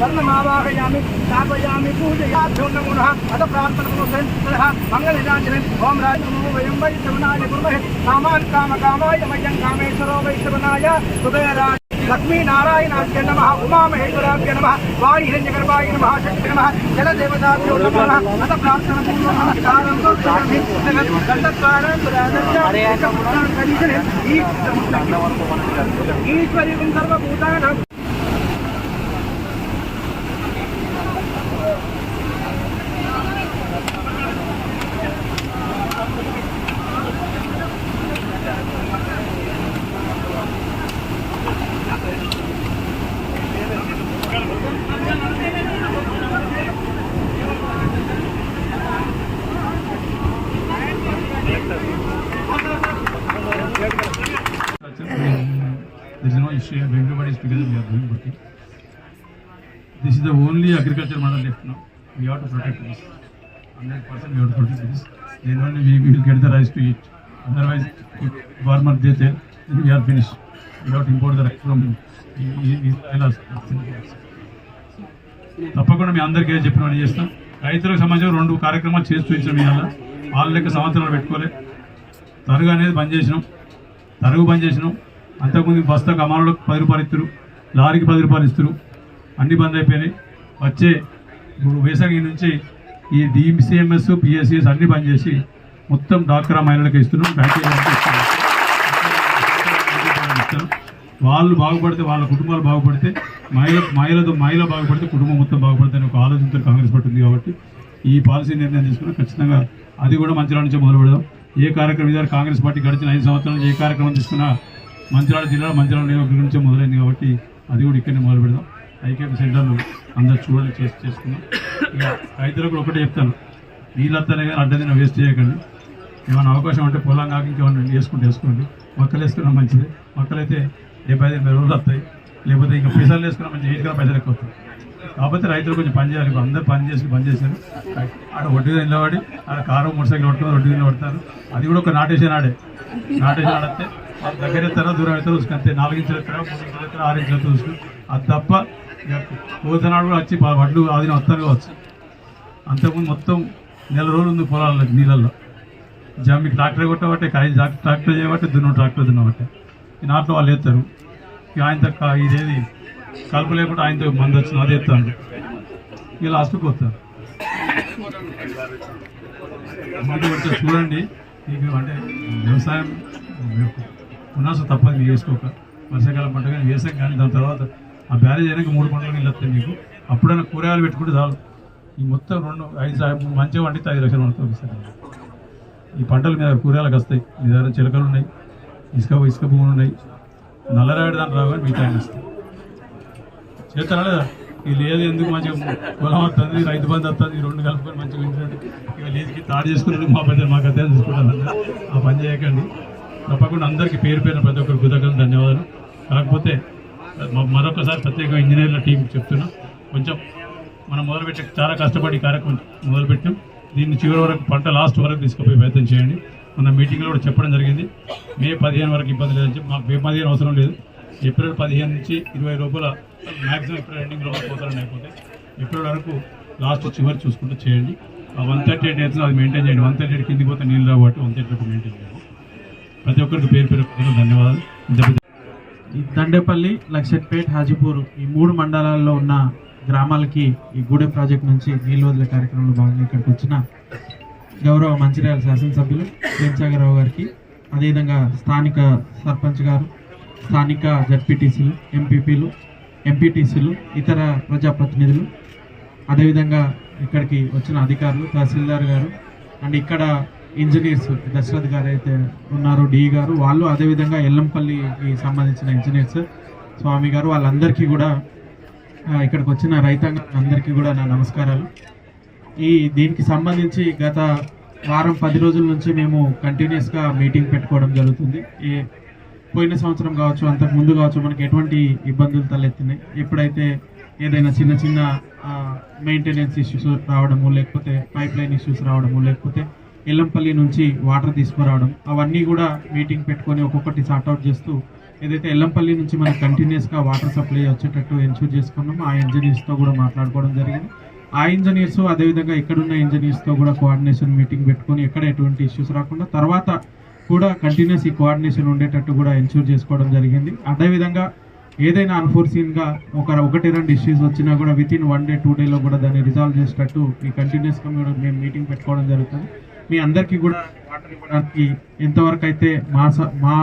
వర్ణమావాహయామి స్థాపయామి పూజయాభ్యో నమో నమ అత ప్రార్థనముఖం మంగళిజాంజలి ఓం రాజము వయం వై శవనాయ కుర్మహే కామాన్ కామ కామాయ మయ్యం కామేశ్వరో వై శవనాయ కుబేరాయ లక్ష్మీనారాయణాభ్య నమ ఉమామహేశ్వరాభ్య నమ వాణి హిరణ్యగర్భాయ నమ శక్తి నమ జలదేవతాభ్యో నమో నమ అత ప్రార్థన నమస్కారం ఈశ్వరీం సర్వభూతానం There is no issue. Everybody is together. We are doing working. This is the only agriculture model left now. We have to protect this. 100% we have to protect this. Then only we we will get the rice to eat. Otherwise, if farmer they there, then we are finished. We have to import the rice from Israel. తప్పకుండా మీ అందరికీ ఏం చెప్పిన వాళ్ళు చేస్తాం రైతులకు సంబంధించిన రెండు కార్యక్రమాలు చేసి చూపించాం ఇవాళ వాళ్ళ లెక్క సంవత్సరాలు పెట్టుకోలే తరుగు అనేది బంద్ చేసినాం తరుగు బంద్ చేసినాం అంతకుముందు బస్తాకు అమలులకు పది రూపాయలు ఇస్తారు లారీకి పది రూపాయలు ఇస్తారు అన్ని బంద్ అయిపోయినాయి. వచ్చే ఇప్పుడు వేసవి నుంచి ఈ డిసిఎంఎస్ పిఎస్సిఎస్ అన్ని బంద్ చేసి మొత్తం డాక్రా మహిళలకు ఇస్తున్నాం బ్యాంకులకు వాళ్ళు బాగుపడితే వాళ్ళ కుటుంబాలు బాగుపడితే మహిళ మహిళతో మహిళ బాగుపడితే కుటుంబం మొత్తం బాగుపడితే అని ఒక ఆలోచనతో కాంగ్రెస్ పార్టీ ఉంది కాబట్టి ఈ పాలసీ నిర్ణయం తీసుకున్నా. ఖచ్చితంగా అది కూడా మంచిలో నుంచే మొదలు పెడదాం ఏ కార్యక్రమం ఇదే కాంగ్రెస్ పార్టీ గడిచిన ఐదు సంవత్సరాలు ఏ కార్యక్రమం తీసుకున్నా మంచిర్యాల జిల్లా మంచిర్యాల నియోజకవర్గం నుంచే మొదలైంది కాబట్టి అది కూడా ఇక్కడనే మొదలు పెడదాం. ఐక్యత సెంటర్లు అందరు చూడాలి చేసి చేసుకుందాం. ఇక రైతులకు కూడా ఒకటే చెప్తాను. నీళ్ళత్తనే కానీ అడ్డదిన వేస్ట్ చేయకండి. ఏమైనా అవకాశం ఉంటే పొలం కాక ఇంకేమైనా వేసుకుంటే వేసుకోండి. మొక్కలు వేసుకున్నా మంచిది. మొక్కలైతే డెబ్బై ఐదు ఎనభై రోజులు వస్తాయి. లేకపోతే ఇంకా పైసలు వేసుకున్నా మంచి ఎయిట్ పైసలు ఎక్కువ వస్తాయి. కాకపోతే రైతులు కొంచెం పని చేయాలి. అందరూ పని చేసి పని చేశారు. ఆడ ఒడ్డు నిలబడి ఆడ కారు మోటార్ సైకిల్ పట్టుకుని ఒడ్డు నిలబడతారు. అది కూడా ఒక నాటేసే నాడే. నాటేసి నాడితే దగ్గర ఎత్తారో దూరం ఎత్తారో చూసుకుని అంతే నాలుగు ఇంచులు ఎత్తారో మూడు ఇంచులు ఎత్తారో ఆరు ఇంచులు చూసుకు. అది తప్ప పోతనాడు కూడా వచ్చి వడ్లు ఆదిన వస్తాను కావచ్చు. అంతకుముందు మొత్తం నెల రోజులు ఉంది పొలాల్లో నీళ్ళల్లో. జమ్మికి ట్రాక్టర్ కొట్టబట్టే కాయ ట్రాక్టర్ చేయబట్టే దున్ను ట్రాక్టర్ దున్నబట్టే. ఈ నాట్లో వాళ్ళు ఎత్తారు ఇక ఆయనతో తక్క ఇదేది కలుపు లేకుండా ఆయనతో మంది వచ్చిన అది ఎత్తాను ఇక లాస్ట్కి వస్తారు వచ్చి చూడండి మీకు అంటే వ్యవసాయం పునాసు తప్పదు మీరు వేసుకోక వర్షాకాలం పంట కానీ వేసాం కానీ దాని తర్వాత ఆ బ్యారేజ్ అయినాక మూడు పంటలు నీళ్ళు వస్తాయి మీకు. అప్పుడైనా కూరగాయలు పెట్టుకుంటే చాలు. ఈ మొత్తం రెండు ఐదు మంచిగా వండితే ఐదు లక్షలు పడుతుంది ఈ పంటలు మీద కూరగాయలకు వస్తాయి. మీ దగ్గర చిలకలు ఉన్నాయి ఇసుక ఇసుక భూములు ఉన్నాయి. నల్లరాయుడు దాని రావు కానీ మిగతా వస్తాయి చేస్తారా లేదా? ఇది లేదు ఎందుకు మంచిగా పొలం వస్తుంది రైతు బంధు వస్తుంది ఈ రెండు కలుపుకొని మంచిగా ఇంటినట్టు ఇక లేదుకి తాడు చేసుకుని మా పెద్ద మాకు అదే చూసుకుంటాను ఆ పని చేయకండి. తప్పకుండా అందరికీ పేరు పేరున ప్రతి ఒక్కరు కృతజ్ఞతలు ధన్యవాదాలు. కాకపోతే మరొకసారి ప్రత్యేకంగా ఇంజనీర్ల టీం చెప్తున్నా కొంచెం మనం మొదలుపెట్టే చాలా కష్టపడి కార్యక్రమం మొదలుపెట్టాం. దీన్ని చివరి వరకు పంట లాస్ట్ వరకు తీసుకుపోయి ప్రయత్నం చేయండి. మన మీటింగ్లో కూడా చెప్పడం జరిగింది. మే పదిహేను వరకు ఇబ్బంది లేదని చెప్పి మాకు మే పదిహేను అవసరం లేదు. ఏప్రిల్ పదిహేను నుంచి ఇరవై రూపాయల మ్యాక్సిమం ఏప్రిల్ ఎండింగ్ లోపల పోతారని అయిపోతే ఏప్రిల్ వరకు లాస్ట్ చివరి చూసుకుంటూ చేయండి. ఆ వన్ థర్టీ ఎయిట్ డేస్ అది మెయింటైన్ చేయండి. వన్ థర్టీ ఎయిట్ కిందికి పోతే నీళ్ళు రావు వన్ థర్టీ ఎయిట్ మెయింటైన్ చేయండి. ప్రతి ఒక్కరికి పేరు పేరు ధన్యవాదాలు. ఈ దండేపల్లి లక్షట్పేట్ హాజీపూర్ ఈ మూడు మండలాల్లో ఉన్న గ్రామాలకి ఈ గూడె ప్రాజెక్ట్ నుంచి నీళ్ళు వదిలే కార్యక్రమంలో భాగంగా ఇక్కడికి వచ్చిన గౌరవ మంచిర్యాల శాసనసభ్యులు ప్రేమసాగరరావు గారికి అదేవిధంగా స్థానిక సర్పంచ్ గారు స్థానిక జడ్పీటీసీలు ఎంపీపీలు ఎంపీటీసీలు ఇతర ప్రజాప్రతినిధులు అదేవిధంగా ఇక్కడికి వచ్చిన అధికారులు తహసీల్దార్ గారు అండ్ ఇక్కడ ఇంజనీర్స్ దశరథ్ గారు అయితే ఉన్నారు డి గారు వాళ్ళు అదేవిధంగా ఎల్లంపల్లికి సంబంధించిన ఇంజనీర్స్. స్వామి గారు వాళ్ళందరికీ కూడా ఇక్కడికి వచ్చిన రైతాంగం అందరికీ కూడా నా నమస్కారాలు. ఈ దీనికి సంబంధించి గత వారం పది రోజుల నుంచి మేము కంటిన్యూస్గా మీటింగ్ పెట్టుకోవడం జరుగుతుంది. ఈ పోయిన సంవత్సరం కావచ్చు అంతకు ముందు కావచ్చు మనకి ఎటువంటి ఇబ్బందులు తలెత్తినాయి. ఎప్పుడైతే ఏదైనా చిన్న చిన్న మెయింటెనెన్స్ ఇష్యూస్ రావడము లేకపోతే పైప్ లైన్ ఇష్యూస్ రావడము లేకపోతే ఎల్లంపల్లి నుంచి వాటర్ తీసుకురావడం అవన్నీ కూడా మీటింగ్ పెట్టుకొని ఒక్కొక్కటి సార్ట్అవుట్ చేస్తూ ఏదైతే ఎల్లంపల్లి నుంచి మనకి కంటిన్యూస్గా వాటర్ సప్లై వచ్చేటట్టు ఎన్షూర్ చేసుకున్నామో ఆ ఇంజనీర్స్తో కూడా మాట్లాడుకోవడం జరిగింది. ఆ ఇంజనీర్స్ అదేవిధంగా ఇక్కడున్న ఇంజనీర్స్తో కూడా కోఆర్డినేషన్ మీటింగ్ పెట్టుకొని ఎక్కడ ఎటువంటి ఇష్యూస్ రాకుండా తర్వాత కూడా కంటిన్యూస్ ఈ కోఆర్డినేషన్ ఉండేటట్టు కూడా ఎన్షూర్ చేసుకోవడం జరిగింది. అదేవిధంగా ఏదైనా అన్ఫోర్సీన్గా ఒక ఒకటి రెండు ఇష్యూస్ వచ్చినా కూడా వితిన్ వన్ డే టూ డేలో కూడా దాన్ని రిజాల్వ్ చేసేటట్టు ఈ కంటిన్యూస్గా కూడా మేము మీటింగ్ పెట్టుకోవడం జరుగుతుంది. మీ అందరికీ కూడా వాటర్ ఇవ్వడానికి ఎంతవరకు అయితే మా మా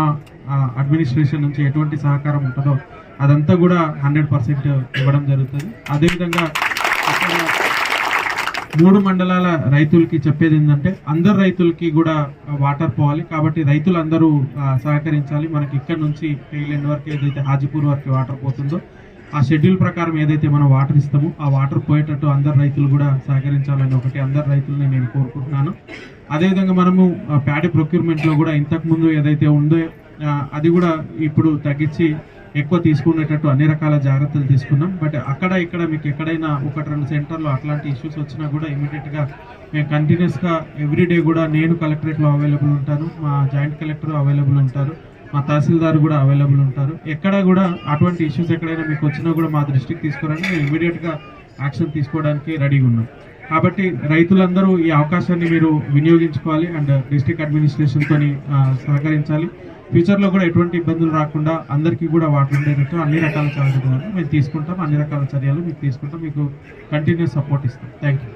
అడ్మినిస్ట్రేషన్ నుంచి ఎటువంటి సహకారం ఉంటుందో అదంతా కూడా హండ్రెడ్ పర్సెంట్ ఇవ్వడం జరుగుతుంది. అదేవిధంగా మూడు మండలాల రైతులకి చెప్పేది ఏంటంటే అందరు రైతులకి కూడా వాటర్ పోవాలి. కాబట్టి రైతులందరూ సహకరించాలి. మనకి ఇక్కడ నుంచి టెయిల్ ఎండ్ వరకు ఏదైతే హాజీపూర్ వరకు వాటర్ పోతుందో ఆ షెడ్యూల్ ప్రకారం ఏదైతే మనం వాటర్ ఇస్తామో ఆ వాటర్ పోయేటట్టు అందరు రైతులు కూడా సహకరించాలని ఒకటి అందరు రైతులని నేను కోరుకుంటున్నాను. అదేవిధంగా మనము ప్యాడీ ప్రొక్యూర్మెంట్లో కూడా ఇంతకుముందు ఏదైతే ఉందో అది కూడా ఇప్పుడు తగ్గించి ఎక్కువ తీసుకునేటట్టు అన్ని రకాల జాగ్రత్తలు తీసుకున్నాం. బట్ అక్కడ ఇక్కడ మీకు ఎక్కడైనా ఒకటి రెండు సెంటర్లో అట్లాంటి ఇష్యూస్ వచ్చినా కూడా ఇమీడియట్గా మేము కంటిన్యూస్గా ఎవ్రీడే కూడా నేను కలెక్టరేట్లో అవైలబుల్ ఉంటాను మా జాయింట్ కలెక్టర్ అవైలబుల్ ఉంటారు. మా తహసీల్దార్ కూడా అవైలబుల్ ఉంటారు. ఎక్కడ కూడా అటువంటి ఇష్యూస్ ఎక్కడైనా మీకు వచ్చినా కూడా మా దృష్టికి తీసుకురండి. మేము ఇమీడియట్గా యాక్షన్ తీసుకోవడానికి రెడీగా ఉన్నాం. కాబట్టి రైతులందరూ ఈ అవకాశాన్ని మీరు వినియోగించుకోవాలి అండ్ డిస్ట్రిక్ట్ అడ్మినిస్ట్రేషన్తో సహకరించాలి. ఫ్యూచర్లో కూడా ఎటువంటి ఇబ్బందులు రాకుండా అందరికీ కూడా వాటర్ ఉండేటట్టు అన్ని రకాల చర్యలు మేము తీసుకుంటాం. అన్ని రకాల చర్యలు మీకు తీసుకుంటాం. మీకు కంటిన్యూస్ సపోర్ట్ ఇస్తాం. Thank you